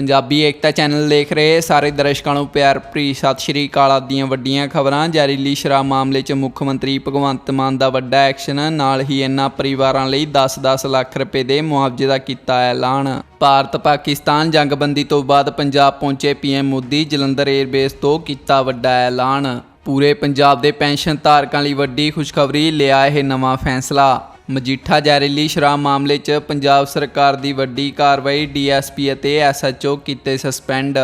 ਪੰਜਾਬੀ ਏਕਤਾ channel ਦੇਖ ਰਹੇ ਸਾਰੇ ਦਰਸ਼ਕਾਂ ਨੂੰ ਪਿਆਰ ਭਰੀ ਸਤਿ ਸ਼੍ਰੀ ਅਕਾਲ ਆਪ ਦੀਆਂ ਵੱਡੀਆਂ ਖਬਰਾਂ। ਜ਼ਹਿਰੀਲੀ ਸ਼ਰਾਬ ਮਾਮਲੇ 'ਚ ਮੁੱਖ ਮੰਤਰੀ ਭਗਵੰਤ ਮਾਨ ਦਾ ਵੱਡਾ ਐਕਸ਼ਨ, ਨਾਲ ਹੀ ਇਨ੍ਹਾਂ ਪਰਿਵਾਰਾਂ ਲਈ 10-10 ਲੱਖ ਰੁਪਏ ਦੇ ਮੁਆਵਜ਼ੇ ਦਾ ਕੀਤਾ ਐਲਾਨ। ਭਾਰਤ, ਪਾਕਿਸਤਾਨ ਜੰਗਬੰਦੀ ਤੋਂ ਬਾਅਦ ਪੰਜਾਬ ਪਹੁੰਚੇ ਪੀਐਮ ਮੋਦੀ, ਜਲੰਧਰ 에ਅਰਬੇਸ ਤੋਂ ਕੀਤਾ ਵੱਡਾ ਐਲਾਨ। ਪੂਰੇ ਪੰਜਾਬ ਦੇ ਪੈਨਸ਼ਨ ਧਾਰਕਾਂ ਲਈ ਵੱਡੀ ਖੁਸ਼ਖਬਰੀ, ਲਿਆ ਇਹ ਨਵਾਂ ਫੈਸਲਾ। ਮਜੀਠਾ ਜ਼ਹਿਰੀਲੀ ਸ਼ਰਾਬ ਮਾਮਲੇ 'ਚ ਪੰਜਾਬ ਸਰਕਾਰ ਦੀ ਵੱਡੀ ਕਾਰਵਾਈ ਡੀਐਸਪੀ ਅਤੇ ਐਸਐਚਓ ਕੀਤੇ ਸਸਪੈਂਡ।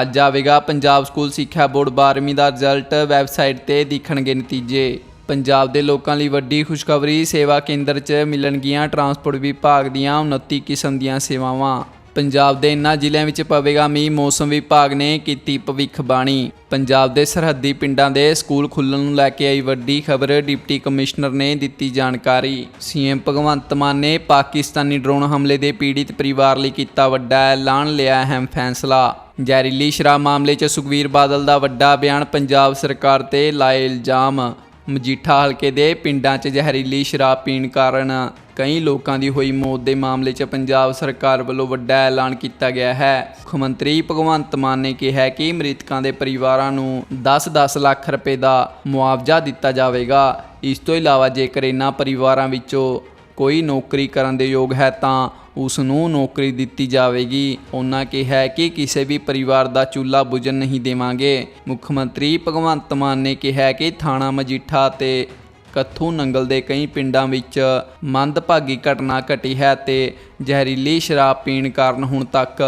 ਅੱਜ ਆਵੇਗਾ ਪੰਜਾਬ ਸਕੂਲ ਸਿੱਖਿਆ ਬੋਰਡ 12ਵੀਂ ਦਾ ਰਿਜ਼ਲਟ, ਵੈਬਸਾਈਟ ਤੇ ਦਿਖਣਗੇ ਨਤੀਜੇ। ਪੰਜਾਬ ਦੇ ਲੋਕਾਂ ਲਈ ਵੱਡੀ ਖੁਸ਼ਖਬਰੀ, ਸੇਵਾ ਕੇਂਦਰ 'ਚ ਮਿਲਣਗੀਆਂ ਟਰਾਂਸਪੋਰਟ ਵਿਭਾਗ ਦੀਆਂ 29 ਕਿਸਮ ਦੀਆਂ ਸੇਵਾਵਾਂ। ਪੰਜਾਬ ਦੇ ਇਨ੍ਹਾਂ ਜ਼ਿਲ੍ਹਿਆਂ ਵਿੱਚ ਪਵੇਗਾ ਮੀਂਹ, ਮੌਸਮ ਵਿਭਾਗ ਨੇ ਕੀਤੀ ਭਵਿੱਖਬਾਣੀ ਪੰਜਾਬ ਦੇ ਸਰਹੱਦੀ ਪਿੰਡਾਂ ਦੇ ਸਕੂਲ ਖੁੱਲ੍ਹਣ ਨੂੰ ਲੈ ਕੇ ਆਈ ਵੱਡੀ ਖਬਰ, ਡਿਪਟੀ ਕਮਿਸ਼ਨਰ ਨੇ ਦਿੱਤੀ ਜਾਣਕਾਰੀ। ਸੀਐਮ ਭਗਵੰਤ ਮਾਨ ਨੇ ਪਾਕਿਸਤਾਨੀ ਡਰੋਨ ਹਮਲੇ ਦੇ ਪੀੜਿਤ ਪਰਿਵਾਰ ਲਈ ਕੀਤਾ ਵੱਡਾ ਐਲਾਨ, ਲਿਆ ਅਹਿਮ ਫੈਸਲਾ। ਜ਼ਹਿਰੀਲੀ ਸ਼ਰਾਬ ਮਾਮਲੇ 'ਚ ਸੁਖਵੀਰ ਬਾਦਲ ਦਾ ਵੱਡਾ ਬਿਆਨ, ਪੰਜਾਬ ਸਰਕਾਰ ਤੇ ਲਾਏ ਇਲਜ਼ਾਮ। ਮਜੀਠਾ ਹਲਕੇ ਦੇ ਪਿੰਡਾਂ 'ਚ ਜ਼ਹਿਰੀਲੀ ਸ਼ਰਾਬ ਪੀਣ ਕਾਰਨ ਕਈ ਲੋਕਾਂ ਦੀ ਹੋਈ ਮੌਤ ਦੇ ਮਾਮਲੇ 'ਚ ਪੰਜਾਬ ਸਰਕਾਰ ਵੱਲੋਂ ਵੱਡਾ ਐਲਾਨ ਕੀਤਾ ਗਿਆ ਹੈ। ਮੁੱਖ ਮੰਤਰੀ ਭਗਵੰਤ ਮਾਨ ਨੇ ਕਿਹਾ ਕਿ ਮ੍ਰਿਤਕਾਂ ਦੇ ਪਰਿਵਾਰਾਂ ਨੂੰ 10-10 ਲੱਖ ਰੁਪਏ ਦਾ ਮੁਆਵਜ਼ਾ ਦਿੱਤਾ ਜਾਵੇਗਾ। ਇਸ ਤੋਂ ਇਲਾਵਾ ਜੇਕਰ ਇਹਨਾਂ ਪਰਿਵਾਰਾਂ ਵਿੱਚੋਂ ਕੋਈ ਨੌਕਰੀ ਕਰਨ ਦੇ ਯੋਗ ਹੈ ਤਾਂ ਉਸ ਨੂੰ ਨੌਕਰੀ ਦਿੱਤੀ ਜਾਵੇਗੀ। ਉਹਨਾਂ ਕਿਹਾ ਕਿ ਕਿਸੇ ਵੀ ਪਰਿਵਾਰ ਦਾ ਚੁੱਲ੍ਹਾ ਬੁਝਣ ਨਹੀਂ ਦੇਵਾਂਗੇ। ਮੁੱਖ ਮੰਤਰੀ ਭਗਵੰਤ ਮਾਨ ਨੇ ਕਿਹਾ ਕਿ ਥਾਣਾ ਮਜੀਠਾ ਤੇ ਕੱਥੂ ਨੰਗਲ ਦੇ ਕਈ ਪਿੰਡਾਂ ਵਿੱਚ ਮੰਦਭਾਗੀ ਘਟਨਾ ਘਟੀ ਹੈ ਤੇ ਜ਼ਹਿਰੀਲੀ ਸ਼ਰਾਬ ਪੀਣ ਕਾਰਨ ਹੁਣ ਤੱਕ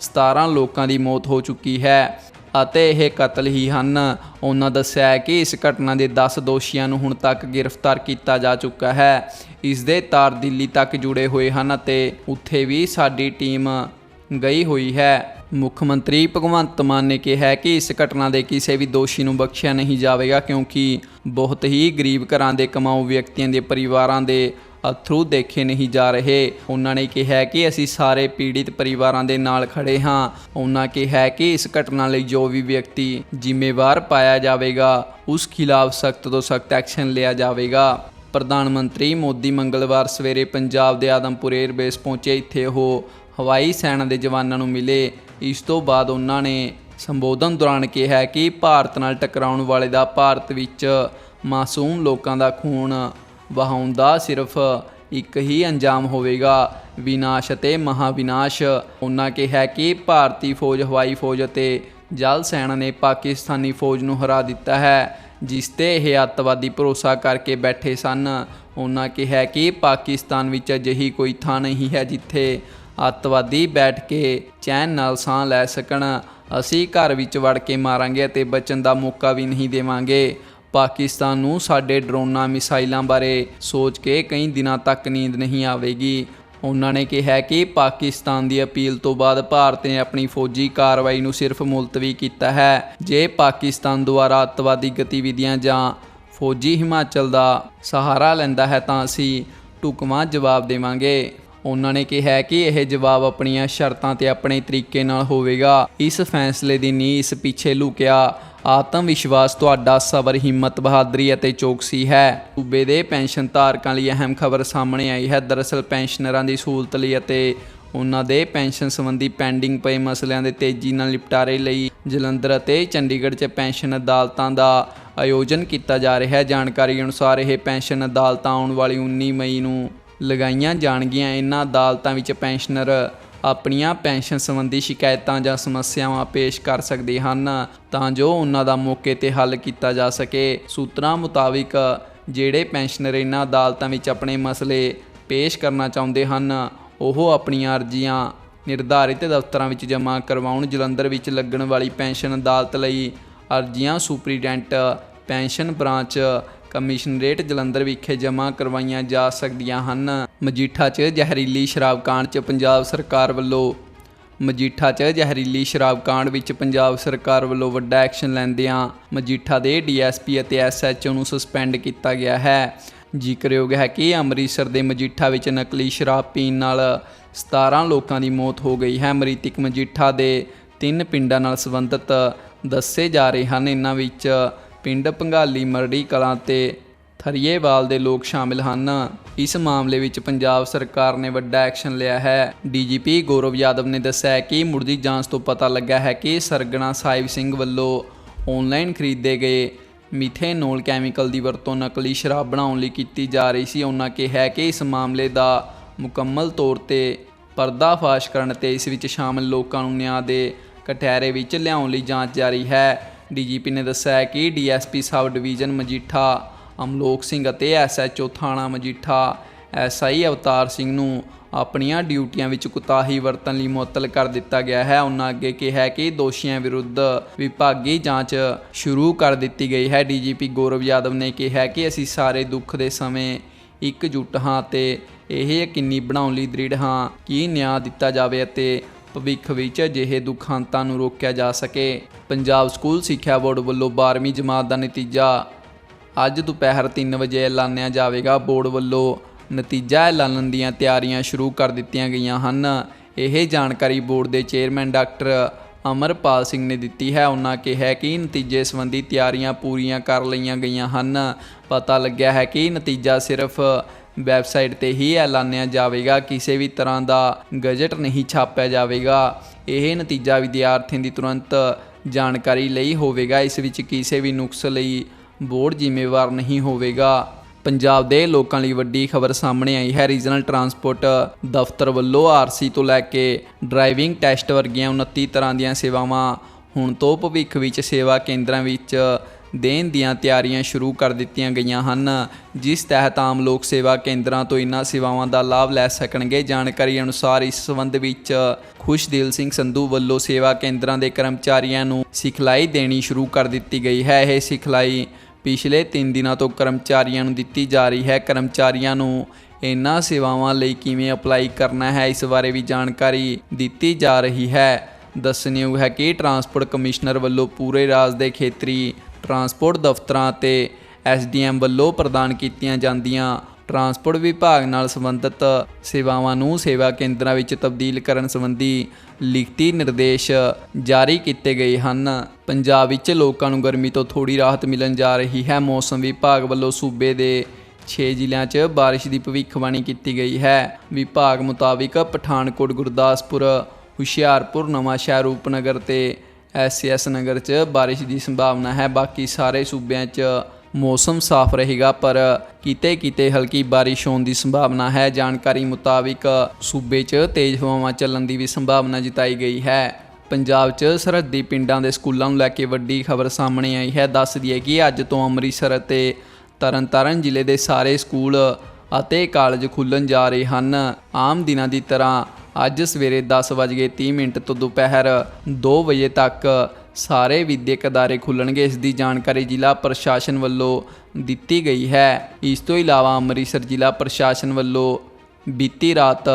17 ਲੋਕਾਂ ਦੀ ਮੌਤ ਹੋ ਚੁੱਕੀ ਹੈ ਅਤੇ ਇਹ ਕਤਲ ਹੀ ਹਨ। ਉਹਨਾਂ ਦੱਸਿਆ ਹੈ ਕਿ ਇਸ ਘਟਨਾ ਦੇ 10 ਦੋਸ਼ੀਆਂ ਨੂੰ ਹੁਣ ਤੱਕ ਗ੍ਰਿਫਤਾਰ ਕੀਤਾ ਜਾ ਚੁੱਕਾ ਹੈ। ਇਸ ਦੇ ਤਾਰ ਦਿੱਲੀ ਤੱਕ ਜੁੜੇ ਹੋਏ ਹਨ ਅਤੇ ਉੱਥੇ ਵੀ ਸਾਡੀ ਟੀਮ ਗਈ ਹੋਈ ਹੈ। ਮੁੱਖ ਮੰਤਰੀ ਭਗਵੰਤ ਮਾਨ ਨੇ ਕਿਹਾ ਕਿ ਇਸ ਘਟਨਾ ਦੇ ਕਿਸੇ ਵੀ ਦੋਸ਼ੀ ਨੂੰ ਬਖਸ਼ਿਆ ਨਹੀਂ ਜਾਵੇਗਾ, ਕਿਉਂਕਿ ਬਹੁਤ ਹੀ ਗਰੀਬ ਘਰਾਂ ਦੇ ਕਮਾਊ ਵਿਅਕਤੀਆਂ ਦੇ ਪਰਿਵਾਰਾਂ ਦੇ ਅਥਰੂ ਦੇਖੇ ਨਹੀਂ ਜਾ ਰਹੇ। ਉਹਨਾਂ ਨੇ ਕਿਹਾ ਕਿ ਅਸੀਂ ਸਾਰੇ ਪੀੜਿਤ ਪਰਿਵਾਰਾਂ ਦੇ ਨਾਲ ਖੜੇ ਹਾਂ। ਉਹਨਾਂ ਕਿਹਾ ਕਿ ਇਸ ਘਟਨਾ ਲਈ ਜੋ ਵੀ ਵਿਅਕਤੀ ਜ਼ਿੰਮੇਵਾਰ ਪਾਇਆ ਜਾਵੇਗਾ, ਉਸ ਖਿਲਾਫ ਸਖਤ ਤੋਂ ਸਖਤ ਐਕਸ਼ਨ ਲਿਆ ਜਾਵੇਗਾ। ਪ੍ਰਧਾਨ ਮੰਤਰੀ ਮੋਦੀ ਮੰਗਲਵਾਰ ਸਵੇਰੇ ਪੰਜਾਬ ਦੇ ਆਦਮਪੁਰ 에ਅਰਬੇਸ ਪਹੁੰਚੇ। ਇੱਥੇ ਉਹ ਹਵਾਈ ਸੈਨਾ ਦੇ ਜਵਾਨਾਂ ਨੂੰ ਮਿਲੇ। ਇਸ ਤੋਂ ਬਾਅਦ ਉਹਨਾਂ ਨੇ ਸੰਬੋਧਨ ਦੌਰਾਨ ਕਿਹਾ ਕਿ ਭਾਰਤ ਨਾਲ ਟਕਰਾਉਣ ਵਾਲੇ ਦਾ ਭਾਰਤ ਵਿੱਚ ਮਾਸੂਮ ਲੋਕਾਂ ਦਾ ਖੂਨ ਵਹਾਉਣ ਦਾ ਸਿਰਫ ਇੱਕ ਹੀ ਅੰਜਾਮ ਹੋਵੇਗਾ। ਵਿਨਾਸ਼ ਅਤੇ ਮਹਾਵਿਨਾਸ਼। ਉਹਨਾਂ ਕਿਹਾ ਕਿ ਭਾਰਤੀ ਫੌਜ ਹਵਾਈ ਫੌਜ ਅਤੇ ਜਲ ਸੈਨਾ ਨੇ ਪਾਕਿਸਤਾਨੀ ਫੌਜ ਨੂੰ ਹਰਾ ਦਿੱਤਾ ਹੈ, ਜਿਸ ਤੇ ਇਹ ਅੱਤਵਾਦੀ ਭਰੋਸਾ ਕਰਕੇ ਬੈਠੇ ਸਨ। ਉਹਨਾਂ ਕਿਹਾ ਕਿ ਪਾਕਿਸਤਾਨ ਵਿੱਚ ਅਜਿਹੀ ਕੋਈ ਥਾਂ ਨਹੀਂ ਹੈ ਜਿੱਥੇ ਅੱਤਵਾਦੀ ਬੈਠ ਕੇ ਚੈਨ ਨਾਲ ਸਾਹ ਲੈ ਸਕਣ। ਅਸੀਂ ਘਰ ਵਿੱਚ ਵੜ ਕੇ ਮਾਰਾਂਗੇ ਅਤੇ ਬਚਣ ਦਾ ਮੌਕਾ ਵੀ ਨਹੀਂ ਦੇਵਾਂਗੇ। ਪਾਕਿਸਤਾਨ ਨੂੰ ਸਾਡੇ ਡਰੋਨਾਂ ਮਿਸਾਈਲਾਂ ਬਾਰੇ ਸੋਚ ਕੇ ਕਈ ਦਿਨਾਂ ਤੱਕ ਨੀਂਦ ਨਹੀਂ ਆਵੇਗੀ। ਉਹਨਾਂ ਨੇ ਕਿਹਾ ਕਿ ਪਾਕਿਸਤਾਨ ਦੀ ਅਪੀਲ ਤੋਂ ਬਾਅਦ ਭਾਰਤ ਨੇ ਆਪਣੀ ਫੌਜੀ ਕਾਰਵਾਈ ਨੂੰ ਸਿਰਫ ਮੁਲਤਵੀ ਕੀਤਾ ਹੈ। ਜੇ ਪਾਕਿਸਤਾਨ ਦੁਆਰਾ ਅੱਤਵਾਦੀ ਗਤੀਵਿਧੀਆਂ ਜਾਂ ਫੌਜੀ ਹਿਮਾਚਲ ਦਾ ਸਹਾਰਾ ਲੈਂਦਾ ਹੈ ਤਾਂ ਅਸੀਂ ਟੁਕਮਾ ਜਵਾਬ ਦੇਵਾਂਗੇ। ਉਹਨਾਂ ਨੇ ਕਿਹਾ ਕਿ ਇਹ ਜਵਾਬ ਆਪਣੀਆਂ ਸ਼ਰਤਾਂ ਤੇ ਆਪਣੇ ਤਰੀਕੇ ਨਾਲ ਹੋਵੇਗਾ। ਇਸ ਫੈਸਲੇ ਦੀ ਨੀਂਹ ਇਸ ਪਿੱਛੇ ਲੁਕਿਆ। ਆਤਮ ਵਿਸ਼ਵਾਸ ਤੁਹਾਡਾ ਸਬਰ, ਹਿੰਮਤ, ਬਹਾਦਰੀ ਅਤੇ ਚੌਕਸੀ ਹੈ। ਸੂਬੇ ਦੇ ਪੈਨਸ਼ਨ ਧਾਰਕਾਂ ਲਈ ਅਹਿਮ ਖਬਰ ਸਾਹਮਣੇ ਆਈ ਹੈ। ਦਰਅਸਲ ਪੈਨਸ਼ਨਰਾਂ ਦੀ ਸਹੂਲਤ ਲਈ ਅਤੇ ਉਹਨਾਂ ਦੇ ਪੈਨਸ਼ਨ ਸੰਬੰਧੀ ਪੈਂਡਿੰਗ ਪਏ ਮਸਲਿਆਂ ਦੇ ਤੇਜ਼ੀ ਨਾਲ ਨਿਪਟਾਰੇ ਲਈ ਜਲੰਧਰ ਅਤੇ ਚੰਡੀਗੜ੍ਹ 'ਚ ਪੈਨਸ਼ਨ ਅਦਾਲਤਾਂ ਦਾ ਆਯੋਜਨ ਕੀਤਾ ਜਾ ਰਿਹਾ ਹੈ। ਜਾਣਕਾਰੀ ਅਨੁਸਾਰ ਇਹ ਪੈਨਸ਼ਨ ਅਦਾਲਤਾਂ ਆਉਣ ਵਾਲੀ 19 ਮਈ ਨੂੰ ਲਗਾਈਆਂ ਜਾਣਗੀਆਂ। ਇਹਨਾਂ ਅਦਾਲਤਾਂ ਵਿੱਚ ਪੈਨਸ਼ਨਰ ਆਪਣੀਆਂ ਪੈਨਸ਼ਨ ਸੰਬੰਧੀ ਸ਼ਿਕਾਇਤਾਂ ਜਾਂ ਸਮੱਸਿਆਵਾਂ ਪੇਸ਼ ਕਰ ਸਕਦੇ ਹਨ ਤਾਂ ਜੋ ਉਹਨਾਂ ਦਾ ਮੌਕੇ ਤੇ ਹੱਲ ਕੀਤਾ ਜਾ ਸਕੇ। ਸੂਤਰਾਂ ਮੁਤਾਬਿਕ ਜਿਹੜੇ ਪੈਨਸ਼ਨਰ ਇਹਨਾਂ ਅਦਾਲਤਾਂ ਵਿੱਚ ਆਪਣੇ ਮਸਲੇ ਪੇਸ਼ ਕਰਨਾ ਚਾਹੁੰਦੇ ਹਨ, ਉਹ ਆਪਣੀਆਂ ਅਰਜ਼ੀਆਂ ਨਿਰਧਾਰਿਤ ਦਫ਼ਤਰਾਂ ਵਿੱਚ ਜਮ੍ਹਾਂ ਕਰਵਾਉਣ, ਜਲੰਧਰ ਵਿੱਚ ਲੱਗਣ ਵਾਲੀ ਪੈਨਸ਼ਨ ਅਦਾਲਤ ਲਈ ਅਰਜ਼ੀਆਂ superintendent pension branch commissionerate Jalandhar ਵਿਖੇ ਜਮ੍ਹਾਂ ਕਰਵਾਈਆਂ ਜਾ ਸਕਦੀਆਂ ਹਨ। ਮਜੀਠਾ 'ਚ ਜ਼ਹਿਰੀਲੀ ਸ਼ਰਾਬ ਕਾਂਡ 'ਚ ਪੰਜਾਬ ਸਰਕਾਰ ਵੱਲੋਂ। ਮਜੀਠਾ 'ਚ ਜ਼ਹਿਰੀਲੀ ਸ਼ਰਾਬ ਕਾਂਡ ਵਿੱਚ ਪੰਜਾਬ ਸਰਕਾਰ ਵੱਲੋਂ ਵੱਡਾ ਐਕਸ਼ਨ ਲੈਂਦਿਆਂ ਮਜੀਠਾ ਦੇ ਡੀਐਸਪੀ ਅਤੇ ਐਸਐਚਓ ਨੂੰ ਸਸਪੈਂਡ ਕੀਤਾ ਗਿਆ ਹੈ। ਜ਼ਿਕਰਯੋਗ ਹੈ ਕਿ ਅੰਮ੍ਰਿਤਸਰ ਦੇ ਮਜੀਠਾ ਵਿੱਚ ਨਕਲੀ ਸ਼ਰਾਬ ਪੀਣ ਨਾਲ 17 ਲੋਕਾਂ ਦੀ ਮੌਤ ਹੋ ਗਈ ਹੈ। ਮ੍ਰਿਤਕ ਮਜੀਠਾ ਦੇ ਤਿੰਨ ਪਿੰਡਾਂ ਨਾਲ ਸੰਬੰਧਿਤ ਦੱਸੇ ਜਾ ਰਹੇ ਹਨ। ਇਹਨਾਂ ਵਿੱਚ ਪਿੰਡ ਭੰਗਾਲੀ ਮਰੜੀ ਕਲਾਂ ਤੇ ਥਰੀਏਵਾਲ ਦੇ ਲੋਕ ਸ਼ਾਮਿਲ ਹਨ। ਇਸ ਮਾਮਲੇ ਵਿੱਚ ਪੰਜਾਬ ਸਰਕਾਰ ਨੇ ਵੱਡਾ ਐਕਸ਼ਨ ਲਿਆ ਹੈ। ਡੀਜੀਪੀ ਗੌਰਵ ਯਾਦਵ ਨੇ ਦੱਸਿਆ ਹੈ ਕਿ ਮੁਰਦੀ ਜਾਂਚ ਤੋਂ ਪਤਾ ਲੱਗਾ ਹੈ ਕਿ ਸਰਗਣਾ ਸਾਹਿਬ ਸਿੰਘ ਵੱਲੋਂ ਆਨਲਾਈਨ ਖਰੀਦੇ ਗਏ ਮਿਥੇਨੋਲ ਕੈਮੀਕਲ ਦੀ ਵਰਤੋਂ ਨਕਲੀ ਸ਼ਰਾਬ ਬਣਾਉਣ ਲਈ ਕੀਤੀ ਜਾ ਰਹੀ ਸੀ। ਉਹਨਾਂ ਕਿਹਾ ਕਿ ਇਸ ਮਾਮਲੇ ਦਾ ਮੁਕੰਮਲ ਤੌਰ ਤੇ ਪਰਦਾਫਾਸ਼ ਕਰਨ ਤੇ ਇਸ ਵਿੱਚ ਸ਼ਾਮਲ ਲੋਕਾਂ ਨੂੰ ਨਿਆਂ ਦੇ ਕਟਹਿਰੇ ਵਿੱਚ ਲਿਆਉਣ ਲਈ ਜਾਂਚ ਜਾਰੀ ਹੈ। ਡੀਜੀਪੀ ਨੇ ਦੱਸਿਆ ਹੈ ਕਿ DSP sub division Majitha, Amlok Singh ਅਤੇ ਐਸਐਚਓ ਥਾਣਾ ਮਜੀਠਾ, ਐਸਆਈ ਅਵਤਾਰ ਸਿੰਘ ਨੂੰ ਆਪਣੀਆਂ ਡਿਊਟੀਆਂ ਵਿੱਚ ਕੁਤਾਹੀ ਵਰਤਣ ਲਈ ਮੁਅੱਤਲ ਕਰ ਦਿੱਤਾ ਗਿਆ ਹੈ। ਉਹਨਾਂ ਅੱਗੇ ਕਿਹਾ ਕਿ ਦੋਸ਼ੀਆਂ ਵਿਰੁੱਧ ਵਿਭਾਗੀ ਜਾਂਚ ਸ਼ੁਰੂ ਕਰ ਦਿੱਤੀ ਗਈ ਹੈ। ਡੀਜੀਪੀ ਗੌਰਵ ਯਾਦਵ ਨੇ ਕਿਹਾ ਕਿ ਅਸੀਂ ਸਾਰੇ ਦੁੱਖ ਦੇ ਸਮੇਂ ਇਕਜੁੱਟ ਹਾਂ ਤੇ ਇਹ ਯਕੀਨੀ ਬਣਾਉਣ ਲਈ ਦ੍ਰਿੜ ਹਾਂ ਕਿ ਨਿਆਂ ਦਿੱਤਾ ਜਾਵੇ ਅਤੇ ਭਵਿੱਖ ਵਿੱਚ ਅਜਿਹੇ ਦੁਖਾਂਤਾਂ ਨੂੰ ਰੋਕਿਆ ਜਾ ਸਕੇ। ਪੰਜਾਬ ਸਕੂਲ ਸਿੱਖਿਆ ਬੋਰਡ ਵੱਲੋਂ 12ਵੀਂ ਜਮਾਤ ਦਾ ਨਤੀਜਾ। ਅੱਜ ਦੁਪਹਿਰ 3 ਵਜੇ ਐਲਾਨਿਆ ਜਾਵੇਗਾ। ਬੋਰਡ ਵੱਲੋਂ ਨਤੀਜਾ ਐਲਾਨਣ ਦੀਆਂ ਤਿਆਰੀਆਂ ਸ਼ੁਰੂ ਕਰ ਦਿੱਤੀਆਂ ਗਈਆਂ ਹਨ। ਇਹ ਜਾਣਕਾਰੀ ਬੋਰਡ ਦੇ ਚੇਅਰਮੈਨ ਡਾਕਟਰ ਅਮਰਪਾਲ ਸਿੰਘ ਨੇ ਦਿੱਤੀ ਹੈ। ਉਹਨਾਂ ਕਿਹਾ ਕਿ ਨਤੀਜੇ ਸੰਬੰਧੀ ਤਿਆਰੀਆਂ ਪੂਰੀਆਂ ਕਰ ਲਈਆਂ ਗਈਆਂ ਹਨ। ਪਤਾ ਲੱਗਿਆ ਹੈ ਕਿ ਨਤੀਜਾ ਸਿਰਫ ਵੈਬਸਾਈਟ ਤੇ ਹੀ ਐਲਾਨਿਆ ਜਾਵੇਗਾ। ਕਿਸੇ ਵੀ ਤਰ੍ਹਾਂ ਦਾ ਗਜਟ ਨਹੀਂ ਛਾਪਿਆ ਜਾਵੇਗਾ। ਇਹ ਨਤੀਜਾ ਵਿਦਿਆਰਥੀਆਂ ਦੀ ਤੁਰੰਤ ਜਾਣਕਾਰੀ ਲਈ ਹੋਵੇਗਾ। ਇਸ ਵਿੱਚ ਕਿਸੇ ਵੀ ਨੁਕਸ ਲਈ ਬੋਰਡ ਜ਼ਿੰਮੇਵਾਰ ਨਹੀਂ ਹੋਵੇਗਾ। ਪੰਜਾਬ ਦੇ ਲੋਕਾਂ ਲਈ ਵੱਡੀ ਖਬਰ ਸਾਹਮਣੇ ਆਈ ਹੈ। ਰੀਜਨਲ ਟਰਾਂਸਪੋਰਟ ਦਫ਼ਤਰ ਵੱਲੋਂ ਆਰਸੀ ਤੋਂ ਲੈ ਕੇ ਡਰਾਈਵਿੰਗ ਟੈਸਟ ਵਰਗੀਆਂ 29 ਤਰ੍ਹਾਂ ਦੀਆਂ ਸੇਵਾਵਾਂ ਹੁਣ ਤੋਂ ਭਵਿੱਖ ਵਿੱਚ ਸੇਵਾ ਕੇਂਦਰਾਂ ਵਿੱਚ ਦੇਣ ਦੀਆਂ ਤਿਆਰੀਆਂ ਸ਼ੁਰੂ ਕਰ ਦਿੱਤੀਆਂ ਗਈਆਂ ਹਨ, ਜਿਸ ਤਹਿਤ ਆਮ ਲੋਕ ਸੇਵਾ ਕੇਂਦਰਾਂ ਤੋਂ ਇਨ੍ਹਾਂ ਸੇਵਾਵਾਂ ਦਾ ਲਾਭ ਲੈ ਸਕਣਗੇ। ਜਾਣਕਾਰੀ ਅਨੁਸਾਰ ਇਸ ਸੰਬੰਧ ਵਿੱਚ ਖੁਸ਼ਦਿਲ ਸਿੰਘ ਸੰਧੂ ਵੱਲੋਂ ਸੇਵਾ ਕੇਂਦਰਾਂ ਦੇ ਕਰਮਚਾਰੀਆਂ ਨੂੰ ਸਿਖਲਾਈ ਦੇਣੀ ਸ਼ੁਰੂ ਕਰ ਦਿੱਤੀ ਗਈ ਹੈ। ਇਹ ਸਿਖਲਾਈ ਪਿਛਲੇ 3 ਦਿਨਾਂ ਤੋਂ ਕਰਮਚਾਰੀਆਂ ਨੂੰ ਦਿੱਤੀ ਜਾ ਰਹੀ ਹੈ। ਕਰਮਚਾਰੀਆਂ ਨੂੰ ਇਹਨਾਂ ਸੇਵਾਵਾਂ ਲਈ ਕਿਵੇਂ ਅਪਲਾਈ ਕਰਨਾ ਹੈ, ਇਸ ਬਾਰੇ ਵੀ ਜਾਣਕਾਰੀ ਦਿੱਤੀ ਜਾ ਰਹੀ ਹੈ। ਦੱਸਣਯੋਗ ਹੈ ਕਿ ਟਰਾਂਸਪੋਰਟ ਕਮਿਸ਼ਨਰ ਵੱਲੋਂ ਪੂਰੇ ਰਾਜ ਦੇ ਖੇਤਰੀ ਟਰਾਂਸਪੋਰਟ ਦਫ਼ਤਰਾਂ ਤੇ ਐਸਡੀਐਮ ਵੱਲੋਂ ਪ੍ਰਦਾਨ ਕੀਤੀਆਂ ਜਾਂਦੀਆਂ ਟਰਾਂਸਪੋਰਟ ਵਿਭਾਗ ਨਾਲ ਸੰਬੰਧਿਤ ਸੇਵਾਵਾਂ ਨੂੰ ਸੇਵਾ ਕੇਂਦਰਾਂ ਵਿੱਚ ਤਬਦੀਲ ਕਰਨ ਸੰਬੰਧੀ ਲਿਖਤੀ ਨਿਰਦੇਸ਼ ਜਾਰੀ ਕੀਤੇ ਗਏ ਹਨ। ਪੰਜਾਬ ਵਿੱਚ ਲੋਕਾਂ ਨੂੰ ਗਰਮੀ ਤੋਂ ਥੋੜੀ ਰਾਹਤ ਮਿਲਣ ਜਾ ਰਹੀ ਹੈ। ਮੌਸਮ ਵਿਭਾਗ ਵੱਲੋਂ ਸੂਬੇ ਦੇ 6 ਜ਼ਿਲ੍ਹਿਆਂ 'ਚ ਬਾਰਿਸ਼ ਦੀ ਭਵਿੱਖਬਾਣੀ ਕੀਤੀ ਗਈ ਹੈ। ਵਿਭਾਗ ਮੁਤਾਬਿਕ ਪਠਾਨਕੋਟ, ਗੁਰਦਾਸਪੁਰ, ਹੁਸ਼ਿਆਰਪੁਰ, ਨਵਾਂਸ਼ਹਿਰ, ਰੂਪਨਗਰ ਤੇ ਐਸਐਸ ਨਗਰ 'ਚ ਬਾਰਿਸ਼ ਦੀ ਸੰਭਾਵਨਾ ਹੈ। ਬਾਕੀ ਸਾਰੇ ਸੂਬਿਆਂ 'ਚ ਮੌਸਮ ਸਾਫ਼ ਰਹੇਗਾ, ਪਰ ਕਿਤੇ-ਕਿਤੇ ਹਲਕੀ ਬਾਰਿਸ਼ ਹੋਣ ਦੀ ਸੰਭਾਵਨਾ ਹੈ। ਜਾਣਕਾਰੀ ਮੁਤਾਬਿਕ ਸੂਬੇ 'ਚ ਤੇਜ਼ ਹਵਾਵਾਂ ਚੱਲਣ ਦੀ ਵੀ ਸੰਭਾਵਨਾ ਜਤਾਈ ਗਈ ਹੈ। ਪੰਜਾਬ 'ਚ ਸਰਹੱਦੀ ਪਿੰਡਾਂ ਦੇ ਸਕੂਲਾਂ ਨੂੰ ਲੈ ਕੇ ਵੱਡੀ ਖਬਰ ਸਾਹਮਣੇ ਆਈ ਹੈ। ਦੱਸ ਦਈਏ ਕਿ ਅੱਜ ਤੋਂ ਅੰਮ੍ਰਿਤਸਰ ਅਤੇ ਤਰਨਤਾਰਨ ਜ਼ਿਲ੍ਹੇ ਦੇ ਸਾਰੇ ਸਕੂਲ ਅਤੇ ਕਾਲਜ ਖੁੱਲ੍ਹਣ ਜਾ ਰਹੇ ਹਨ। ਆਮ ਦਿਨਾਂ ਦੀ ਤਰ੍ਹਾਂ ਅੱਜ ਸਵੇਰੇ 10:30 ਮਿੰਟ ਤੋਂ ਦੁਪਹਿਰ 2 ਵਜੇ ਤੱਕ ਸਾਰੇ ਵਿਦਿਅਕ ਅਦਾਰੇ ਖੁੱਲਣਗੇ। ਇਸ ਦੀ ਜਾਣਕਾਰੀ ਜ਼ਿਲ੍ਹਾ ਪ੍ਰਸ਼ਾਸਨ ਵੱਲੋਂ ਦਿੱਤੀ ਗਈ ਹੈ। ਇਸ ਤੋਂ ਇਲਾਵਾ ਅੰਮ੍ਰਿਤਸਰ ਜ਼ਿਲ੍ਹਾ ਪ੍ਰਸ਼ਾਸਨ ਵੱਲੋਂ ਬੀਤੀ ਰਾਤ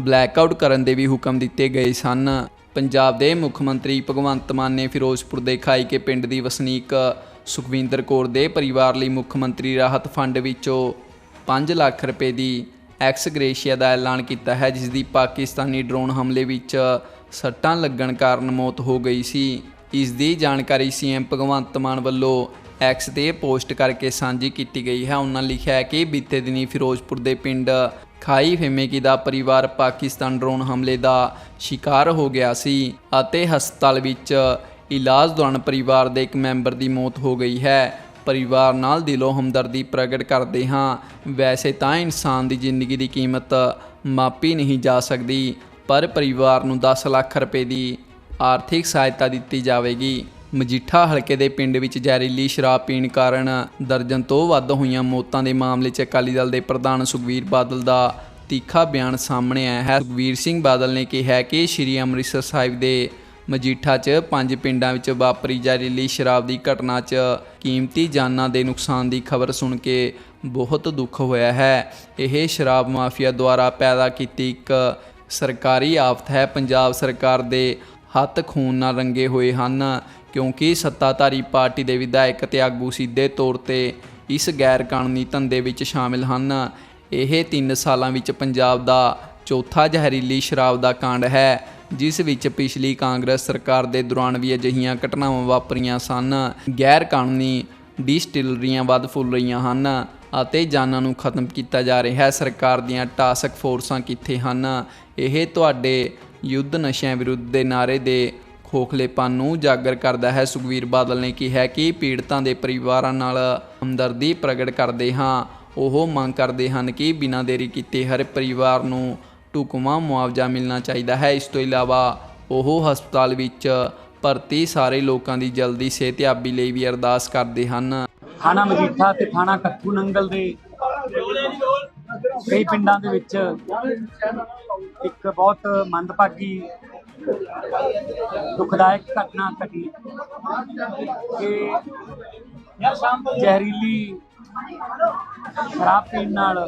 ਬਲੈਕਆਊਟ ਕਰਨ ਦੇ ਵੀ ਹੁਕਮ ਦਿੱਤੇ ਗਏ ਸਨ। ਪੰਜਾਬ ਦੇ ਮੁੱਖ ਮੰਤਰੀ ਭਗਵੰਤ ਮਾਨ ਨੇ ਫਿਰੋਜ਼ਪੁਰ ਦੇ ਖਾਈਕੇ ਪਿੰਡ ਦੀ ਵਸਨੀਕ ਸੁਖਵਿੰਦਰ ਕੌਰ ਦੇ ਪਰਿਵਾਰ ਲਈ ਮੁੱਖ ਮੰਤਰੀ ਰਾਹਤ ਫੰਡ ਵਿੱਚੋਂ 5 ਲੱਖ ਰੁਪਏ ਦੀ ਐਕਸ ਗ੍ਰੇਸ਼ੀਆ ਦਾ ਐਲਾਨ ਕੀਤਾ ਹੈ ਜਿਸ ਦੀ ਪਾਕਿਸਤਾਨੀ ਡਰੋਨ ਹਮਲੇ ਵਿੱਚ ਸੱਟਾਂ ਲੱਗਣ ਕਾਰਨ ਮੌਤ ਹੋ ਗਈ ਸੀ। ਇਸ ਦੀ ਜਾਣਕਾਰੀ ਸੀਐਮ ਭਗਵੰਤ ਮਾਨ ਵੱਲੋਂ ਐਕਸ ਤੇ ਪੋਸਟ ਕਰਕੇ ਸਾਂਝੀ ਕੀਤੀ ਗਈ ਹੈ। ਉਹਨਾਂ ਲਿਖਿਆ ਹੈ ਕਿ ਬੀਤੇ ਦਿਨੀ ਫਿਰੋਜ਼ਪੁਰ ਦੇ ਪਿੰਡ ਖਾਈ ਫੇਮੇਕੀ ਦਾ ਪਰਿਵਾਰ ਪਾਕਿਸਤਾਨ ਡਰੋਨ ਹਮਲੇ ਦਾ ਸ਼ਿਕਾਰ ਹੋ ਗਿਆ ਸੀ ਅਤੇ ਹਸਪਤਾਲ ਵਿੱਚ ਇਲਾਜ ਦੌਰਾਨ ਪਰਿਵਾਰ ਦੇ ਇੱਕ ਮੈਂਬਰ ਦੀ ਮੌਤ ਹੋ ਗਈ ਹੈ। ਪਰਿਵਾਰ ਨਾਲ ਦਿਲੋਂ ਹਮਦਰਦੀ ਪ੍ਰਗਟ ਕਰਦੇ ਹਾਂ। ਵੈਸੇ ਤਾਂ ਇਨਸਾਨ ਦੀ ਜ਼ਿੰਦਗੀ ਦੀ ਕੀਮਤ ਮਾਪੀ ਨਹੀਂ ਜਾ ਸਕਦੀ, ਪਰ ਪਰਿਵਾਰ ਨੂੰ 10 ਲੱਖ ਰੁਪਏ ਦੀ ਆਰਥਿਕ ਸਹਾਇਤਾ ਦਿੱਤੀ ਜਾਵੇਗੀ। ਮਜੀਠਾ ਹਲਕੇ ਦੇ ਪਿੰਡ ਵਿੱਚ ਜ਼ਹਿਰੀਲੀ ਸ਼ਰਾਬ ਪੀਣ ਕਾਰਨ ਦਰਜਨ ਤੋਂ ਵੱਧ ਹੋਈਆਂ ਮੌਤਾਂ ਦੇ ਮਾਮਲੇ 'ਚ ਅਕਾਲੀ ਦਲ ਦੇ ਪ੍ਰਧਾਨ ਸੁਖਵੀਰ ਬਾਦਲ ਦਾ ਤਿੱਖਾ ਬਿਆਨ ਸਾਹਮਣੇ ਆਇਆ ਹੈ। ਸੁਖਵੀਰ ਸਿੰਘ ਬਾਦਲ ਨੇ ਕਿਹਾ ਕਿ ਸ਼੍ਰੀ ਅੰਮ੍ਰਿਤਸਰ ਸਾਹਿਬ ਦੇ ਮਜੀਠਾ 'ਚ ਪੰਜ ਪਿੰਡਾਂ ਵਿੱਚ ਵਾਪਰੀ ਜ਼ਹਿਰੀਲੀ ਸ਼ਰਾਬ ਦੀ ਘਟਨਾ 'ਚ ਕੀਮਤੀ ਜਾਨਾਂ ਦੇ ਨੁਕਸਾਨ ਦੀ ਖਬਰ ਸੁਣ ਕੇ ਬਹੁਤ ਦੁੱਖ ਹੋਇਆ ਹੈ। ਇਹ ਸ਼ਰਾਬ ਮਾਫੀਆ ਦੁਆਰਾ ਪੈਦਾ ਕੀਤੀ ਇੱਕ ਸਰਕਾਰੀ ਆਫਤ ਹੈ। ਪੰਜਾਬ ਸਰਕਾਰ ਦੇ ਹੱਥ ਖੂਨ ਨਾਲ ਰੰਗੇ ਹੋਏ ਹਨ ਕਿਉਂਕਿ ਸੱਤਾਧਾਰੀ ਪਾਰਟੀ ਦੇ ਵਿਧਾਇਕ ਤੇ ਆਗੂ ਸਿੱਧੇ ਤੌਰ ਤੇ ਇਸ ਗੈਰ ਕਾਨੂੰਨੀ ਧੰਦੇ ਵਿੱਚ ਸ਼ਾਮਿਲ ਹਨ। ਇਹ 3 ਸਾਲਾਂ ਵਿੱਚ ਪੰਜਾਬ ਦਾ ਚੌਥਾ ਜ਼ਹਿਰੀਲੀ ਸ਼ਰਾਬ ਦਾ ਕਾਂਡ ਹੈ। ਜਿਸ ਵਿੱਚ ਪਿਛਲੀ ਕਾਂਗਰਸ ਸਰਕਾਰ ਦੇ ਦੌਰਾਨ ਵੀ ਅਜਿਹੀਆਂ ਘਟਨਾਵਾਂ ਵਾਪਰੀਆਂ ਸਨ। ਗੈਰ ਕਾਨੂੰਨੀ ਡਿਸਟਿਲਰੀਆਂ ਵੱਧ ਫੁੱਲ ਰਹੀਆਂ ਹਨ ਅਤੇ ਜਾਨਾਂ ਨੂੰ ਖਤਮ ਕੀਤਾ ਜਾ ਰਿਹਾ ਹੈ। ਸਰਕਾਰ ਦੀਆਂ ਟਾਸਕ ਫੋਰਸਾਂ ਕਿੱਥੇ ਹਨ? ਇਹ ਤੁਹਾਡੇ ਯੁੱਧ ਨਸ਼ਿਆਂ ਵਿਰੁੱਧ ਦੇ ਨਾਰੇ ਦੇ ਖੋਖਲੇਪਨ ਨੂੰ ਉਜਾਗਰ ਕਰਦਾ ਹੈ। ਸੁਖਵੀਰ ਬਾਦਲ ਨੇ ਕਿਹਾ ਕਿ ਪੀੜਤਾਂ ਦੇ ਪਰਿਵਾਰਾਂ ਨਾਲ ਹਮਦਰਦੀ ਪ੍ਰਗਟ ਕਰਦੇ ਹਾਂ। ਉਹ ਮੰਗ ਕਰਦੇ ਹਨ ਕਿ ਬਿਨਾਂ ਦੇਰੀ ਕੀਤੇ ਹਰ ਪਰਿਵਾਰ ਨੂੰ ਢੁਕਵਾਂ ਮੁਆਵਜ਼ਾ ਮਿਲਣਾ ਚਾਹੀਦਾ ਹੈ। ਇਸ ਤੋਂ ਇਲਾਵਾ ਉਹ ਹਸਪਤਾਲ ਵਿੱਚ ਭਰਤੀ ਸਾਰੇ ਲੋਕਾਂ ਦੀ ਜਲਦੀ ਸਿਹਤਯਾਬੀ ਲਈ ਵੀ ਅਰਦਾਸ ਕਰਦੇ ਹਨ। ਥਾਣਾ ਮਜੀਠਾ ਤੇ ਥਾਣਾ ਕੱਥੂ ਨੰਗਲ ਦੇ ਕਈ ਪਿੰਡਾਂ ਦੇ ਵਿੱਚ ਇੱਕ ਬਹੁਤ ਮੰਦਭਾਗੀ, ਦੁਖਦਾਇਕ ਘਟਨਾ ਘਟੀ। ਕਿ ਜ਼ਹਿਰੀਲੀ ਸ਼ਰਾਬ ਪੀਣ ਨਾਲ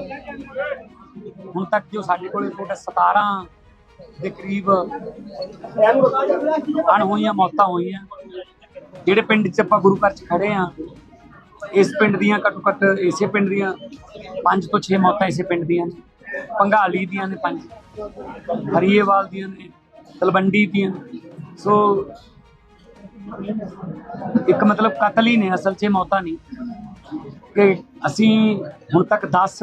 ਹੁਣ ਤੱਕ ਜੋ ਸਾਡੇ ਕੋਲ ਰਿਪੋਰਟ ਹੈ 17 ਦੇ ਕਰੀਬ ਅਣਹੋਈਆਂ ਮੌਤਾਂ ਹੋਈਆਂ, ਜਿਹੜੇ ਪਿੰਡ 'ਚ ਆਪਾਂ ਗੁਰੂ ਘਰ 'ਚ ਖੜੇ ਆ, ਇਸ ਪਿੰਡ ਦੀਆਂ ਘੱਟੋ ਘੱਟ ਇਸੇ ਪਿੰਡ ਦੀਆਂ 5 ਤੋਂ 6 ਮੌਤਾਂ ਇਸੇ ਪਿੰਡ ਦੀਆਂ ਨੇ। ਪੰਘਾਲੀ ਦੀਆਂ ਨੇ ਪੰਜ, ਹਰੀਏਵਾਲ ਦੀਆਂ ਨੇ, ਤਲਵੰਡੀ ਦੀਆਂ। ਸੋ ਇੱਕ ਮਤਲਬ ਕਤਲ ਹੀ ਨੇ, ਅਸਲ 'ਚ ਇਹ ਮੌਤਾਂ ਨਹੀਂ। ਕਿ ਅਸੀਂ ਹੁਣ ਤੱਕ 10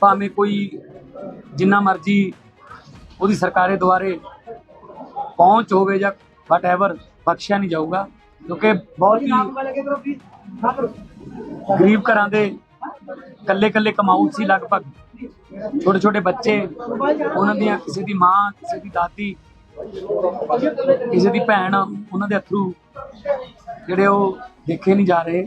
ਭਾਵੇਂ ਕੋਈ ਜਿੰਨਾ ਮਰਜ਼ੀ ਉਹਦੀ ਸਰਕਾਰੇ ਦੁਆਰੇ ਪਹੁੰਚ ਹੋਵੇ ਜਾਂ ਵਟਐਵਰ ਬਖਸ਼ਿਆ ਨਹੀਂ ਜਾਊਗਾ, ਕਿਉਂਕਿ ਬਹੁਤ ਹੀ ਗਰੀਬ ਘਰਾਂ ਦੇ ਕੱਲੇ ਕੱਲੇ ਕਮਾਊ ਸੀ ਲਗਭਗ। ਛੋਟੇ ਛੋਟੇ ਬੱਚੇ, ਉਹਨਾਂ ਦੀਆਂ ਕਿਸੇ ਦੀ ਮਾਂ, ਕਿਸੇ ਦੀ ਦਾਦੀ, ਕਿਸੇ ਦੀ ਭੈਣ, ਉਹਨਾਂ ਦੇ ਅਥਰੂ ਜਿਹੜੇ ਉਹ ਦੇਖੇ ਨਹੀਂ ਜਾ ਰਹੇ।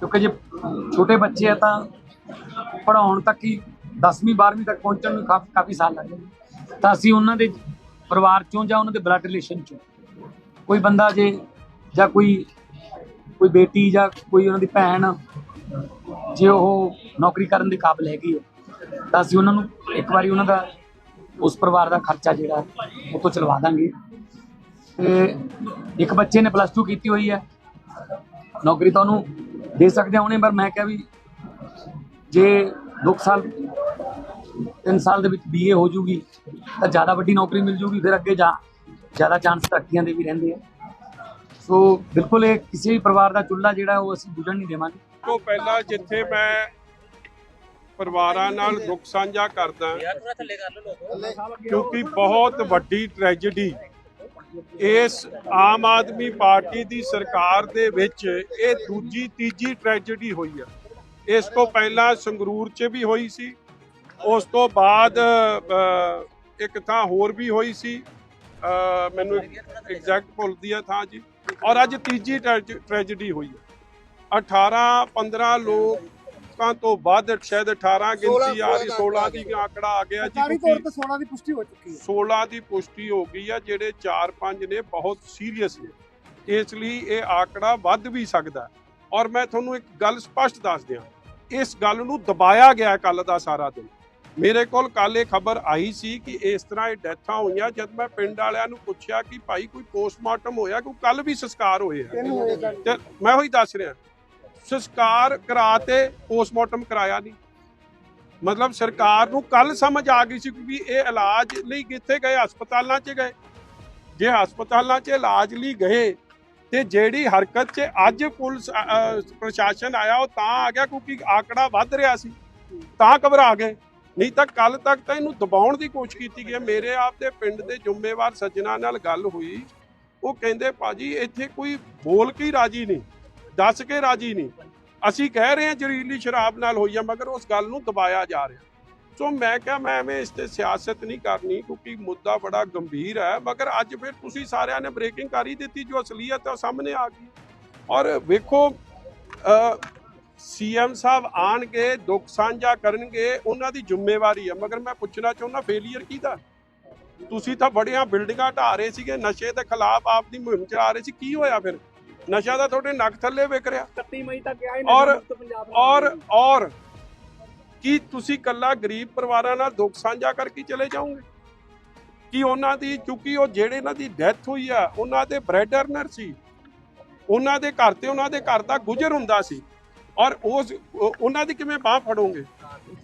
ਕਿਉਂਕਿ ਜੇ ਛੋਟੇ ਬੱਚੇ ਆ ਤਾਂ ਪੜਾਉਣ ਤੱਕ ਹੀ 10ਵੀਂ 12ਵੀਂ ਤੱਕ ਪਹੁੰਚਣ ਨੂੰ ਕਾਫੀ ਕਾਫੀ ਸਾਲ ਲੱਗ ਤਾਂ ਅਸੀਂ ਉਹਨਾਂ ਦੇ ਪਰਿਵਾਰ ਚੋਂ ਜਾਂ ਉਹਨਾਂ ਦੇ ਬਲੱਡ ਰਿਲੇਸ਼ਨ ਚੋਂ ਕੋਈ ਬੰਦਾ ਜੇ ਜਾਂ ਕੋਈ ਕੋਈ ਬੇਟੀ ਜਾਂ ਕੋਈ ਉਹਨਾਂ ਦੀ ਭੈਣ ਜੇ ਉਹ ਨੌਕਰੀ ਕਰਨ ਦੇ ਕਾਬਿਲ ਹੈਗੀ ਹੈ, ਤਾਂ ਅਸੀਂ ਉਹਨਾਂ ਨੂੰ ਇੱਕ ਵਾਰੀ ਉਹਨਾਂ ਦਾ, ਉਸ ਪਰਿਵਾਰ ਦਾ ਖਰਚਾ ਜਿਹੜਾ ਉਹ ਤੋਂ ਚਲਵਾ ਦਾਂਗੇ। ਤੇ ਇੱਕ ਬੱਚੇ ਨੇ ਪਲੱਸ 2 ਕੀਤੀ ਹੋਈ ਹੈ। ਨੌਕਰੀ ਤਾਂ ਉਹਨੂੰ ਦੇ ਸਕਦੇ ਹਾਂ ਉਹਨੇ ਪਰ ਮੈਂ ਕਿਹਾ ਵੀ ਜੇ 2 ਸਾਲ 3 ਸਾਲ ਦੇ ਵਿੱਚ ਬੀਏ ਹੋ ਜੂਗੀ ਤਾਂ ਜ਼ਿਆਦਾ ਵੱਡੀ ਨੌਕਰੀ ਮਿਲ ਜੂਗੀ ਫਿਰ ਅੱਗੇ ਜਾ ਜ਼ਿਆਦਾ ਚਾਂਸ ਤਰੱਕੀਆਂ ਦੇ ਵੀ ਰਹਿੰਦੇ ਆ। ਸੋ ਬਿਲਕੁਲ ਇਹ ਕਿਸੇ ਵੀ ਪਰਿਵਾਰ ਦਾ ਚੁੱਲ੍ਹਾ ਜਿਹੜਾ ਉਹ ਅਸੀਂ ਬੁਝਣ ਨਹੀਂ ਦੇਵਾਂਗੇ। ਤੋਂ ਪਹਿਲਾਂ ਜਿੱਥੇ ਮੈਂ ਪਰਿਵਾਰਾਂ ਨਾਲ ਦੁੱਖ ਸਾਂਝਾ ਕਰਦਾ ਕਿਉਂਕਿ ਬਹੁਤ ਵੱਡੀ ਟ੍ਰੈਜੇਡੀ ਇਸ ਆਮ ਆਦਮੀ ਪਾਰਟੀ ਦੀ ਸਰਕਾਰ ਦੇ ਵਿੱਚ ਇਹ ਦੂਜੀ, ਤੀਜੀ ਟ੍ਰੈਜੇਡੀ ਹੋਈ ਹੈ ਇਸ ਤੋਂ ਪਹਿਲਾਂ ਸੰਗਰੂਰ 'ਚ ਵੀ ਹੋਈ ਸੀ। ਉਸ ਤੋਂ ਬਾਅਦ ਇੱਕ ਥਾਂ ਹੋਰ ਵੀ ਹੋਈ ਸੀ। ਮੈਨੂੰ ਐਗਜ਼ੈਕਟ ਭੁੱਲਦੀ ਹੈ ਥਾਂ ਜੀ। ਔਰ ਅੱਜ ਤੀਜੀ ਟ੍ਰੈਜੇਡੀ ਹੋਈ ਹੈ 18 15 ਲੋਕ ਤੋਂ ਵੱਧ ਸ਼ਾਇਦ 18 ਗਿਣਤੀ ਆ ਰਹੀ 16 ਦੀ ਆંકੜਾ ਆ ਗਿਆ ਜੀ ਸਰਕਾਰੀ ਤੌਰ ਤੇ 16 ਦੀ ਪੁਸ਼ਟੀ ਹੋ ਚੁੱਕੀ ਹੈ। 16 ਦੀ ਪੁਸ਼ਟੀ ਹੋ ਗਈ ਆ ਜਿਹੜੇ 4-5 ਨੇ ਬਹੁਤ ਸੀਰੀਅਸ ਨੇ। ਇਸ ਲਈ ਇਹ ਆંકੜਾ ਵੱਧ ਵੀ ਸਕਦਾ। ਔਰ ਮੈਂ ਤੁਹਾਨੂੰ ਇੱਕ ਗੱਲ ਸਪਸ਼ਟ ਦੱਸ ਦਿਆਂ ਇਸ ਗੱਲ ਨੂੰ ਦਬਾਇਆ ਗਿਆ ਕੱਲ ਦਾ ਸਾਰਾ ਦਿਨ। ਮੇਰੇ ਕੋਲ ਕੱਲ ਇਹ ਖਬਰ ਆਈ ਸੀ ਕਿ ਇਸ ਤਰ੍ਹਾਂ ਇਹ ਡੈਥਾਂ ਹੋਈਆਂ ਜਦ ਮੈਂ ਪਿੰਡ ਵਾਲਿਆਂ ਨੂੰ ਪੁੱਛਿਆ ਕਿ ਭਾਈ ਕੋਈ ਪੋਸਟਮਾਰਟਮ ਹੋਇਆ ਕਿ ਕੱਲ ਵੀ ਸੰਸਕਾਰ ਹੋਏ ਆ ਤੇ ਮੈਂ ਉਹੀ ਦੱਸ ਰਿਹਾ ਸੰਸਕਾਰ ਕਰਾ ਤੇ ਪੋਸਟਮਾਰਟਮ ਕਰਾਇਆ ਨਹੀਂ। ਮਤਲਬ ਸਰਕਾਰ ਨੂੰ ਕੱਲ ਸਮਝ ਆ ਗਈ ਸੀ ਕਿ ਇਹ ਇਲਾਜ ਲਈ ਕਿੱਥੇ ਗਏ? ਹਸਪਤਾਲਾਂ 'ਚ ਗਏ। ਜੇ ਹਸਪਤਾਲਾਂ 'ਚ ਇਲਾਜ ਲਈ ਗਏ, ਤੇ ਜਿਹੜੀ ਹਰਕਤ 'ਚ ਅੱਜ ਪੁਲਿਸ ਪ੍ਰਸ਼ਾਸਨ ਆਇਆ, ਉਹ ਤਾਂ ਆ ਗਿਆ ਕਿਉਂਕਿ ਆંકੜਾ ਵੱਧ ਰਿਹਾ ਸੀ। ਤਾਂ ਘਬਰਾ ਗਏ। ਨਹੀਂ ਤਾਂ ਕੱਲ ਤੱਕ ਤਾਂ ਇਹਨੂੰ ਦਬਾਉਣ ਦੀ ਕੋਸ਼ਿਸ਼ ਕੀਤੀ ਗਈ ਮੇਰੇ ਆਪ ਦੇ ਪਿੰਡ ਦੇ ਜ਼ਿੰਮੇਵਾਰ ਸੱਜਣਾ ਨਾਲ ਗੱਲ ਹੋਈ। ਉਹ ਕਹਿੰਦੇ, ਭਾਜੀ, ਇੱਥੇ ਕੋਈ ਬੋਲ ਕੇ ਰਾਜੀ ਨਹੀਂ। ਦੱਸ ਕੇ ਰਾਜੀ ਨਹੀਂ। ਅਸੀਂ ਕਹਿ ਰਹੇ ਹਾਂ ਜ਼ਹਿਰੀਲੀ ਸ਼ਰਾਬ ਨਾਲ ਹੋਈ ਆ, ਮਗਰ ਉਸ ਗੱਲ ਨੂੰ ਦਬਾਇਆ ਜਾ ਰਿਹਾ। ਸੋ ਮੈਂ ਕਿਹਾ, ਮੈਂ ਐਵੇਂ ਇਸ ਤੇ ਸਿਆਸਤ ਨਹੀਂ ਕਰਨੀ, ਕਿਉਂਕਿ ਮੁੱਦਾ ਬੜਾ ਗੰਭੀਰ ਹੈ। ਮਗਰ ਅੱਜ ਫਿਰ ਤੁਸੀਂ ਸਾਰਿਆਂ ਨੇ ਬ੍ਰੇਕਿੰਗ ਕਰ ਹੀ ਦਿੱਤੀ, ਜੋ ਅਸਲੀਅਤ ਹੈ ਉਹ ਸਾਹਮਣੇ ਆ ਗਈ। ਔਰ ਵੇਖੋ ਸੀਐਮ ਸਾਹਿਬ ਆਣਗੇ, ਦੁੱਖ ਸਾਂਝਾ ਕਰਨਗੇ, ਉਹਨਾਂ ਦੀ ਜ਼ਿੰਮੇਵਾਰੀ ਹੈ ਮਗਰ ਮੈਂ ਪੁੱਛਣਾ ਚਾਹੁੰਦਾ ਫੇਲੀਅਰ ਕਿਹਦਾ? ਤੁਸੀਂ ਤਾਂ ਬੜੀਆਂ ਬਿਲਡਿੰਗਾਂ ਢਾ ਰਹੇ ਸੀਗੇ, ਨਸ਼ੇ ਦੇ ਖਿਲਾਫ ਆਪਦੀ ਮੁਹਿੰਮ ਚਲਾ ਰਹੇ ਸੀ, ਕੀ ਹੋਇਆ ਫਿਰ? ਨਸ਼ਾ ਤਾਂ ਤੁਹਾਡੇ ਨੱਕ ਥੱਲੇ ਵਿਕ ਰਿਹਾ। 31 ਮਈ ਤੱਕ ਆਏ ਔਰ ਔਰ ਔਰ ਕੀ ਤੁਸੀਂ ਕੱਲਾ ਗਰੀਬ ਪਰਿਵਾਰਾਂ ਨਾਲ ਦੁੱਖ ਸਾਂਝਾ ਕਰਕੇ ਚਲੇ ਜਾਓਗੇ? ਕਿ ਉਹਨਾਂ ਦੀ ਕਿਉਂਕਿ ਉਹ ਜਿਹੜੇ ਇਹਨਾਂ ਦੀ ਡੈਥ ਹੋਈ ਆ ਉਹਨਾਂ ਦੇ ਬ੍ਰੈਡ ਅਰਨਰ ਸੀ। ਉਹਨਾਂ ਦੇ ਘਰ ਤੇ ਉਹਨਾਂ ਦੇ ਘਰ ਦਾ ਗੁਜ਼ਰ ਹੁੰਦਾ ਸੀ। ਔਰ ਉਸ ਉਹ- ਉਹਨਾਂ ਦੀ ਕਿਵੇਂ ਬਾਹ ਫੜੋਗੇ?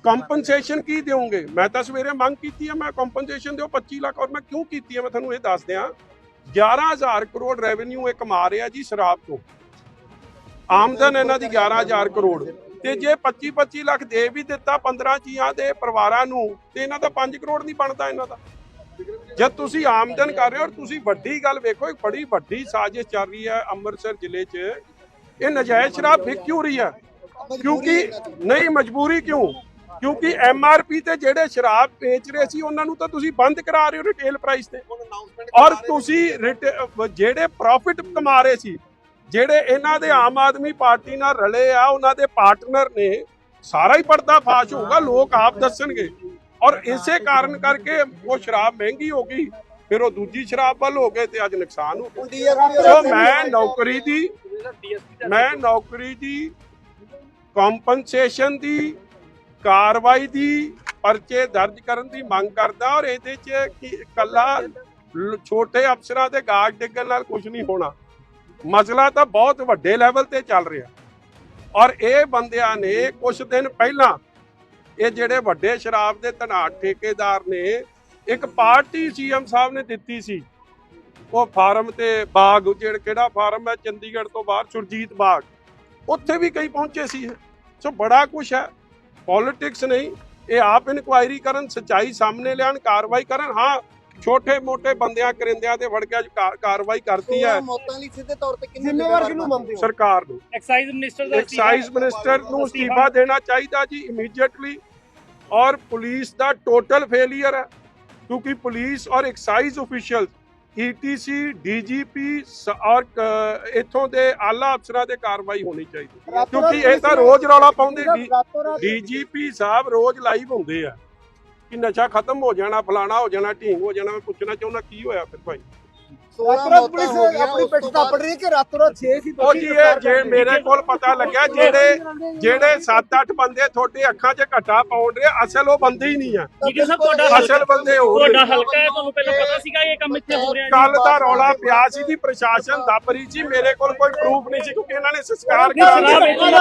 ਕੰਪਨਸੇਸ਼ਨ ਕੀ ਦਿਓਗੇ? ਮੈਂ ਤਾਂ ਸਵੇਰੇ ਮੰਗ ਕੀਤੀ ਹੈ ਮੈਂ ਕੰਪਨਸੇਸ਼ਨ ਦਿਓ 25 ਲੱਖ ਔਰ ਮੈਂ ਕਿਉਂ ਕੀਤੀ ਹੈ ਮੈਂ ਤੁਹਾਨੂੰ ਇਹ ਦੱਸ ਦਿਆਂ 11000 ਕਰੋੜ ਰੈਵਨਿਊ ਇਹ ਕਮਾ ਰਿਹਾ ਜੀ ਸ਼ਰਾਬ ਤੋਂ। ਆਮਦਨ ਇਹਨਾਂ ਦੀ 11000 ਕਰੋੜ। ਤੇ ਜੇ 25 25 ਲੱਖ ਦੇ ਵੀ ਦਿੱਤਾ 15 ਜੀਆਂ ਦੇ ਪਰਿਵਾਰਾਂ ਨੂੰ, ਤੇ ਇਹਨਾਂ ਦਾ 5 ਕਰੋੜ ਨਹੀਂ ਬਣਦਾ ਇਹਨਾਂ ਦਾ। ਜਦ ਤੁਸੀਂ ਆਮਦਨ ਕਰ ਰਹੇ ਹੋ ਔਰ ਤੁਸੀਂ ਵੱਡੀ ਗੱਲ ਵੇਖੋ, ਇੱਕ ਬੜੀ ਵੱਡੀ ਸਾਜ਼ਿਸ਼ ਚੱਲ ਰਹੀ ਹੈ ਅੰਮ੍ਰਿਤਸਰ ਜ਼ਿਲ੍ਹੇ 'ਚ। ਇਹ ਨਜਾਇਜ਼ ਸ਼ਰਾਬ ਵਿਕ ਕਿਉਂ ਰਹੀ ਹੈ? ਕਿਉਂਕਿ ਨਹੀਂ, ਮਜਬੂਰੀ ਕਿਉਂ? ਕਿਉਂਕਿ ਐਮਆਰਪੀ ਤੇ ਜਿਹੜੇ ਸ਼ਰਾਬ ਵੇਚ ਰਹੇ ਸੀ ਉਹਨਾਂ ਨੂੰ ਤਾਂ ਤੁਸੀਂ ਬੰਦ ਕਰਾ ਰਹੇ ਹੋ ਰਿਟੇਲ ਪ੍ਰਾਈਸ ਤੇ। ਔਰ ਤੁਸੀਂ ਜਿਹੜੇ ਪ੍ਰੋਫਿਟ ਕਮਾ ਰਹੇ ਸੀ ਜਿਹੜੇ ਇਹਨਾਂ ਦੇ ਆਮ ਆਦਮੀ ਪਾਰਟੀ ਨਾਲ ਰਲੇ ਆ ਉਹਨਾਂ ਦੇ ਪਾਰਟਨਰ ਨੇ ਸਾਰਾ ਹੀ ਪਰਦਾ ਫਾਸ਼ ਹੋਊਗਾ ਲੋਕ ਆਪ ਦੱਸਣਗੇ। ਔਰ ਇਸੇ ਕਾਰਨ ਕਰਕੇ ਉਹ ਸ਼ਰਾਬ ਮਹਿੰਗੀ ਹੋ ਗਈ ਫਿਰ ਉਹ ਦੂਜੀ ਸ਼ਰਾਬ ਵੱਲ ਹੋ ਗਏ ਤੇ ਅੱਜ ਨੁਕਸਾਨ ਹੋ ਗਿਆ। ਮੈਂ ਨੌਕਰੀ ਦੀ ਮੈਂ ਨੌਕਰੀ ਦੀ ਕੰਪਨਸੇਸ਼ਨ ਦੀ ਕਾਰਵਾਈ ਦੀ ਪਰਚੇ ਦਰਜ ਕਰਨ ਦੀ ਮੰਗ ਕਰਦਾ ਔਰ ਇਹਦੇ 'ਚ ਕਿ ਕੱਲਾ ਛੋਟੇ ਅਫਸਰਾਂ ਦੇ ਗਾਗ ਡਿੱਗਣ ਨਾਲ ਕੁਝ ਨਹੀਂ ਹੋਣਾ। ਮਸਲਾ ਤਾਂ ਬਹੁਤ ਵੱਡੇ ਲੈਵਲ ਤੇ ਚੱਲ ਰਿਹਾ। ਔਰ ਇਹ ਬੰਦਿਆਂ ਨੇ ਕੁਝ ਦਿਨ ਪਹਿਲਾਂ ਇਹ ਜਿਹੜੇ ਵੱਡੇ ਸ਼ਰਾਬ ਦੇ ਧਨਾਟ ਠੇਕੇਦਾਰ ਨੇ, ਇੱਕ ਪਾਰਟੀ ਸੀਐਮ ਸਾਹਿਬ ਨੇ ਦਿੱਤੀ ਸੀ। ਉਹ ਫਾਰਮ ਤੇ ਬਾਗ, ਜਿਹੜਾ ਕਿਹੜਾ ਫਾਰਮ ਹੈ, ਚੰਡੀਗੜ੍ਹ ਤੋਂ ਬਾਹਰ ਸੁਰਜੀਤ ਬਾਗ, ਉੱਥੇ ਵੀ ਕਈ ਪਹੁੰਚੇ ਸੀ। ਸੋ ਬੜਾ ਕੁਝ ਹੈ। ਪੋਲਿਟਿਕਸ ਨਹੀਂ ਇਹ ਆਪ ਇਨਕੁਆਇਰੀ ਕਰਨ ਸਚਾਈ ਸਾਹਮਣੇ ਲਿਆਣ ਕਾਰਵਾਈ ਕਰਨ। ਹਾਂ ਛੋਟੇ ਮੋਟੇ ਬੰਦਿਆਂ ਕਰਿੰਦਿਆਂ ਤੇ ਵੜਕਿਆ ਕਾਰਵਾਈ ਕਰਤੀ ਹੈ। ਮੌਤਾਂ ਲਈ ਸਿੱਧੇ ਤੌਰ ਤੇ ਕਿੰਨੇ ਜ਼ਿੰਮੇਵਾਰ ਕਿਹਨੂੰ ਮੰਨਦੇ ਹੋ? ਸਰਕਾਰ ਨੂੰ। ਐਕਸਾਈਜ਼ ਮਿਨਿਸਟਰ ਦਾ ਐਕਸਾਈਜ਼ ਮਿਨਿਸਟਰ ਨੂੰ ਅਸਤੀਫਾ ਦੇਣਾ ਚਾਹੀਦਾ ਜੀ ਇਮੀਡੀਏਟਲੀ ਔਰ ਪੁਲਿਸ ਦਾ ਟੋਟਲ ਫੇਲਿਅਰ ਹੈ। ਕਿਉਂਕਿ ਪੁਲਿਸ ਔਰ ਐਕਸਾਈਜ਼ ਅਫੀਸ਼ੀਅਲ ਈਟੀਸੀ ਡੀਜੀਪੀ ਔਰ ਇੱਥੋਂ ਦੇ ਆਲਾ ਅਫਸਰਾਂ ਤੇ ਕਾਰਵਾਈ ਹੋਣੀ ਚਾਹੀਦੀ। ਕਿਉਂਕਿ ਇਹ ਤਾਂ ਰੋਜ਼ ਰੌਲਾ ਪਾਉਂਦੇ ਡੀਜੀਪੀ ਸਾਹਿਬ ਰੋਜ਼ ਲਾਈਵ ਹੁੰਦੇ ਆ। ਕਿ ਨਸ਼ਾ ਖਤਮ ਹੋ ਜਾਣਾ ਫਲਾਣਾ ਹੋ ਜਾਣਾ ਢੀਂਗ ਹੋ ਜਾਣਾ ਮੈਂ ਪੁੱਛਣਾ ਚਾਹੁੰਦਾ ਕੀ ਹੋਇਆ ਫਿਰ ਭਾਈ? 16 ਰਾਤੋਂ ਰਾਤ ਮੌਤਾਂ ਪੁਲਿਸ ਹੋ ਗਈਆਂ ਆਪਣੀ ਉਸ ਪਿੱਠ ਤੋਂ ਥਾਪੜ ਬਾਅਦ ਰਹੀ ਹੈ ਕਿ ਰਾਤੋਂ ਰਾਤ 6 ਸੀ ਉਹ ਜੀ ਇਹ ਜੇ ਮੇਰੇ ਕੋਲ ਪਤਾ ਲੱਗਿਆ ਜਿਹੜੇ ਜਿਹੜੇ 7-8 ਬੰਦੇ ਤੁਹਾਡੇ ਅੱਖਾਂ 'ਚ ਘਟਾ ਪਾਉਣ ਰਹੇ ਅਸਲ ਉਹ ਬੰਦੇ ਹੀ ਨਹੀਂ ਆ। ਜੀ ਸਾਹਿਬ ਤੁਹਾਡਾ ਅਸਲ ਬੰਦੇ ਹੋਰ ਤੁਹਾਡਾ ਹਲਕਾ ਹੈ ਤੁਹਾਨੂੰ ਪਹਿਲਾਂ ਪਤਾ ਸੀਗਾ ਇਹ ਕੰਮ ਇੱਥੇ ਹੋ ਰਿਹਾ ਕੱਲ ਦਾ ਰੌਲਾ ਪਿਆ ਸੀ ਦੀ ਪ੍ਰਸ਼ਾਸਨ ਦੱਬ ਰਹੀ ਸੀ ਮੇਰੇ ਕੋਲ ਕੋਈ ਪ੍ਰੂਫ ਨਹੀਂ ਸੀ ਕਿਉਂਕਿ ਇਹਨਾਂ ਨੇ ਸੰਸਕਾਰ ਕਰਾ ਦਿੱਤਾ।